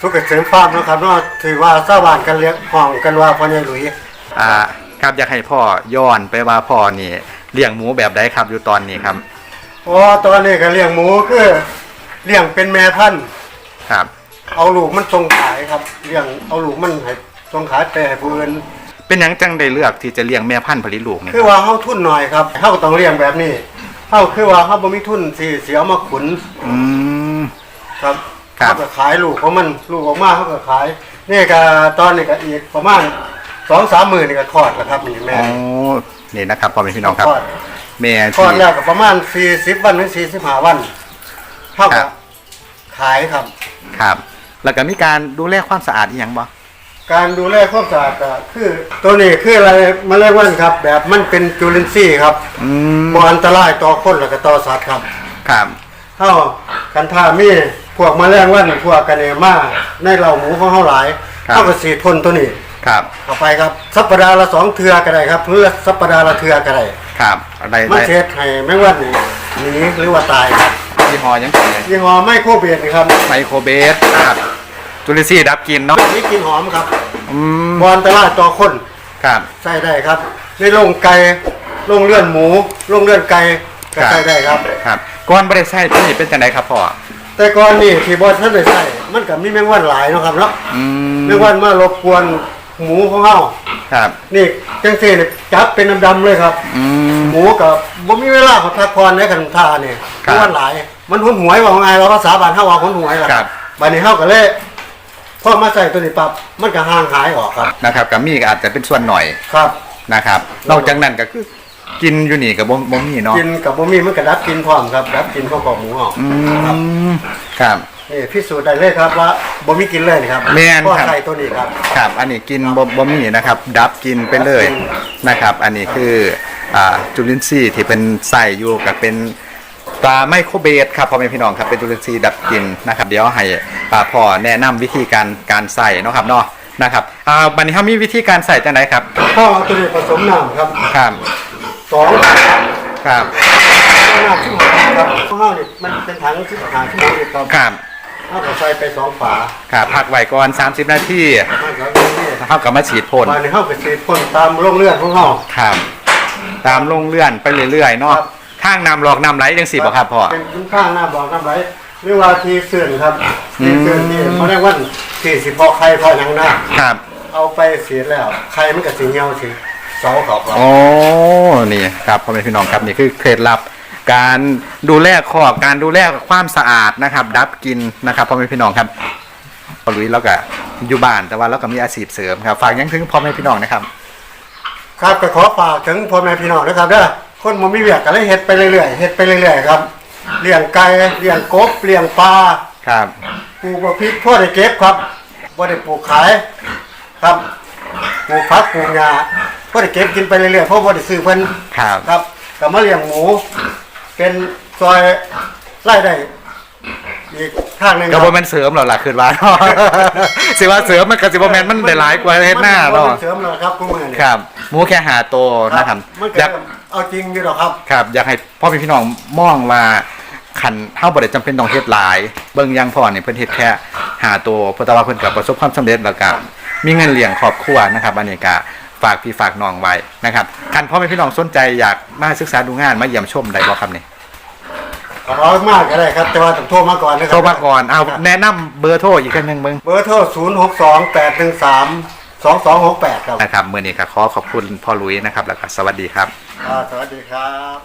สุขเกษมฟาร์มนะครับเนาะถือว่าชาวบ้านกันเรียกห้องกันว่าพ่อใหญ่หลุยอ่าครับอยากให้พ่อย้อนไปว่าพ่อนี่เลี้ยงหมูแบบใดครับอยู่ตอนนี้ครับอ๋อตอนนี้ก็เลี้ยงหมูคือเลี้ยงเป็นแม่พันธุ์ครับ เอาลูกมันส่งขายครับเลี้ยงเอาลูกมันให้ส่งขายไปให้ผู้อื่นเป็นหยังจังได้เลือกที่จะเลี้ยงแม่พันธุ์ผลิตลูกนี่คือว่าเฮาทุนหน่อยครับเฮาก็ต้องเลี้ยงแบบนี้เฮาคือว่าเฮาบ่มีทุนสิเสียมาขุนอืมครับ ครับ เขาก็ขายลูกของมันลูกออกมาเขาก็ขายนี่ก็ตอนนี้ก็อีกประมาณสองสามหมื่นนี่ก็คลอดแล้วครับนี่แม่อ๋อนี่นะครับพ่อแม่พี่น้องครับ คลอดแม่คลอที่ดแล้วก็ประมาณสี่สิบวันถึงสี่สิบห้าวันเท่าครักับบขายครับ ครับ แล้วก็มีการดูแลความสะอาดอีหยังบ่การดูแลความสะอาดก็คือตัวนี้คืออะไรมาเรียกว่าครับ แบบมันเป็นจุลินทรีย์ครับอืมบ่อันตรายต่อคนแล้วก็ต่อสัตว์ครับ ครับ เท่ากันท่ามี พวกแมลงวันพวกกันเนมาในเหล่าหมูของเฮาหลายเท่ากับสีทนตัวนี้ครับเข้าไปครับสัปดาห์ละสองเทือก็ได้ครับ เพื่อสัปดาห์ละเทือก็ได้ครับอะไรมันได้เช็ดให้แมงวันนี่หนีหรือว่าตายครับยี่ห้อหยังไงยี่ห้อไมโครเบสนี่ครับไมโครเบสครับจุลินทรีย์ดับกลินเนาะนี่กินหอมครับอืมบอนตลาดต่อคนครับ ใส่ได้ครับในโรงไก่โรงเลื่อนหมูโรงเลื่อนไก่ก็ใส่ได้ครับ ครับก่อนบ่ได้ใช้ตัวนี้เป็นจังไดครับพ่อ แต่ก่อนนี่ที่บอท่านได้ใส่มันก็มีแมงวันหลายเนาะครับเนาะอืมแมงวันมารบกวนหมูของเฮาครับนี่จังซี่นี่จับเป็นดำๆเลยครับ อืม หมูกับบ่มีเวลาเขาพักผ่อนในกันท่านี่ครับมันหลาย มันหุนหวยว่าไงเราภาษาบ้านเฮาว่าหุนหวยล่ะครับ บัดนี้เฮาก็เลยพอมาใส่ตัวนี้ปั๊บมันก็ห่างหายออกครับ นะครับกับมีก็อาจจะเป็นส่วนหน่อยครับ นะครับนอกจากนั้นก็คือ กินอยู่นี่กับบ่บ่มีเนาะกินกับบ่มีมันก็ดับกินพร้อมครับดับกินพร้อมกับหมูเฮาอืมครับ นี่พิสูจน์ได้เลยครับว่าบ่มีกินเลยนี่ครับแม่นเพราะครับใส่ตัวนี้ครับ ครับ อันนี้กินบ่บ่มีนะครับ ดับกินไปเลยดับกินนะครับ อันนี้คืออ่าจุลินทรีย์ที่เป็นใส่อยู่กับเป็นปลาไมโครเบสครับพ่อแม่พี่น้องครับเป็นจุลินทรีย์ดับกลินนะครับ เดี๋ยวให้อ่าพ่อแนะนำวิธีการการใส่เนาะครับเนาะนะครับอ่าบัดนี้เฮามีวิธีการใส่จังไดครับพ่อเอาตัวนี้ผสมน้ำครับ ครับ สองน้ครับำที่หกครับของเฮานี่มันเป็นถังที่หาที่หกครับครับเฮาก็ใส่ไปสองฝาครับพักไว้ก่อน 30 นาทีมันก็เป็นนี่เฮาก็มาฉีดพ่นวันนี้เข้าไปสีพ่นตามโรงเลือดของเขาครับ ตามลงเลื่อนไปเรื่อยๆเนาะครับทางน้ำหลอกน้ำไหลจังสิบ่ครับพ่อเป็นคุ้มข้างหน้าบอกน้ำไหลเรียกว่าทีเสื่อนครับทีเสื่อนที่เขาเรียกว่าที่สิพอไข่พอหยังหน้าครับ เอาไปเสียแล้วไข่มันก็สีเหี่ยวสิ เสาเขาครับโอ้นี่ครับพ่อแม่พี่น้องครับนี่คือเคล็ดลับ การดูแลคอกการดูแลความสะอาดนะครับ ดับกลินนะครับพ่อแม่พี่น้องครับพอลุยแล้วก็อยู่บ้านแต่ว่าเราก็มีอาชีพเสริมครับฝากหยังถึงพ่อแม่พี่น้องนะครับ ครับก็ขอฝากถึงพ่อแม่พี่น้องนะครับเด้อคนมันมีเวียกก็เลยเฮ็ดไปเรื่อยๆเฮ็ดไปเรื่อยๆครับเลี้ยงไก่เลี้ยงกบเลี้ยงปลาครับปลูกบักพริกพ่อได้เก็บครับบ่ได้ปลูกขายครับปลูกผักปลูกหญ้า พ่อได้เก็บกินไปเรื่อยๆเพราะบ่ได้ซื้อเพิ่นครับ ครับก็มาเลี้ยงหมู เป็นซอยไล่ได้อีกทางหนึงก็บ่แม่นเสริมหรอกล่ะคือว่าสิว่าเสริมมันก็สิบ่แม่นมันได้หลายกว่าเฮ็ดหน้าเนาะเนาะเสริมแล้วครับคุณมือนี่ครับหมูแค่หาโตวนะครับมันอก็ยาก เอาจริงอยู่หรอกครับ ครับอยากให้พ่อพี่น้องมองว่าขันเฮาบ่ได้จำเป็นต้องเฮ็ดหลาย เบิ่งอยังพ่อนี่เพิ่นเฮ็ดแค่หาตัวเพราะแต่ว่าเพิ่นก็ประสบความสำเร็จแล้วก็มีเงินเลี้ยงครอบครัวนะครับอันนี้ก็ ฝากพี่ฝากน้องไว้นะครับคันพ่อแม่พี่น้องสนใจอยากมาศึกษาดูงานมาเยี่ยมชมได้บ่ครับนี่ขอร้องมากก็ได้ครับ แต่ว่าต้องโทรมาก่อนนะครัโทรมาก่อนเอาแนะนำเบอร์โทรอีกครั้งหนึงเบิ่งเบอร์โทร0 6 2 8 1 3 2 2 6 8 ครับนะครับมื้อนี้ก็ขอขอบคุณพ่อหลุยนะครับ แล้วก็สวัสดีครับอ่าสวัสดีครับ